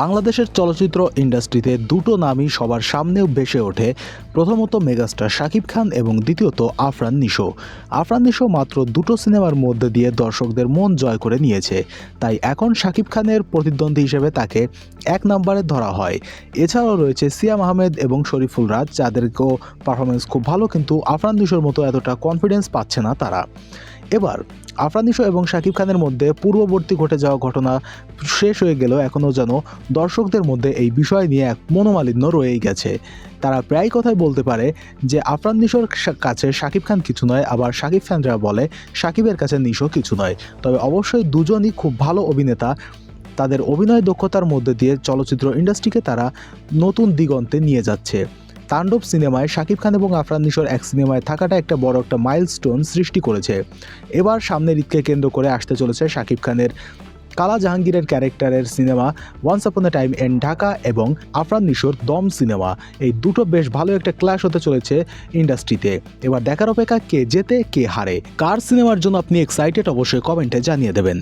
বাংলাদেশের চলচ্চিত্র ইন্ডাস্ট্রিতে দুটো নামই সবার সামনেও ভেসে ওঠে। প্রথমত মেগাস্টার শাকিব খান এবং দ্বিতীয়ত আফরান নিশো। আফরান নিশো মাত্র দুটো সিনেমার মধ্যে দিয়ে দর্শকদের মন জয় করে নিয়েছে। তাই এখন শাকিব খানের প্রতিদ্বন্দ্বী হিসেবে তাকে এক নম্বরে ধরা হয়। এছাড়াও রয়েছে সিয়াম আহমেদ এবং শরীফুল রাজ, যাদেরকেও পারফরমেন্স খুব ভালো, কিন্তু আফরান নিশোর মতো এতটা কনফিডেন্স পাচ্ছে না তারা। এবার, আফরান নিশো এবং শাকিব খানের মধ্যে পূর্ববর্তী ঘটে যাওয়া ঘটনা শেষ হয়ে গেলেও এখনও যেন দর্শকদের মধ্যে এই বিষয় নিয়ে এক মনোমালিন্য রয়েই গেছে। তারা প্রায় কথাই বলতে পারে যে, আফরান নিশোর কাছে শাকিব খান কিছু নয়, আবার শাকিব ফ্যানরা বলে, শাকিবের কাছে নিশো কিছু নয়। তবে অবশ্যই দুজনই খুব ভালো অভিনেতা। তাদের অভিনয় দক্ষতার মধ্যে দিয়ে চলচ্চিত্র ইন্ডাস্ট্রিকে তারা নতুন দিগন্তে নিয়ে যাচ্ছে। তাণ্ডব সিনেমায় শাকিব খান এবং আফরান নিশোর এক সিনেমায় থাকাটা একটা বড় একটা মাইলস্টোন সৃষ্টি করেছে। এবার সামনের ঈদকে কেন্দ্র করে আসতে চলেছে শাকিব খানের কালা জাহাঙ্গীরের ক্যারেক্টারের cinema once upon the time in Dhaka এবং আফরান নিশোর দম সিনেমা, এই দুটো বেশ ভালো একটা ক্লাস হতে চলেছে ইন্ডাস্ট্রিতে। এবার দেখার অপেক্ষা কে জেতে, কে হারে? কার সিনেমার জন্য আপনি এক্সাইটেড অবশ্যই কমেন্টে জানিয়ে দেবেন।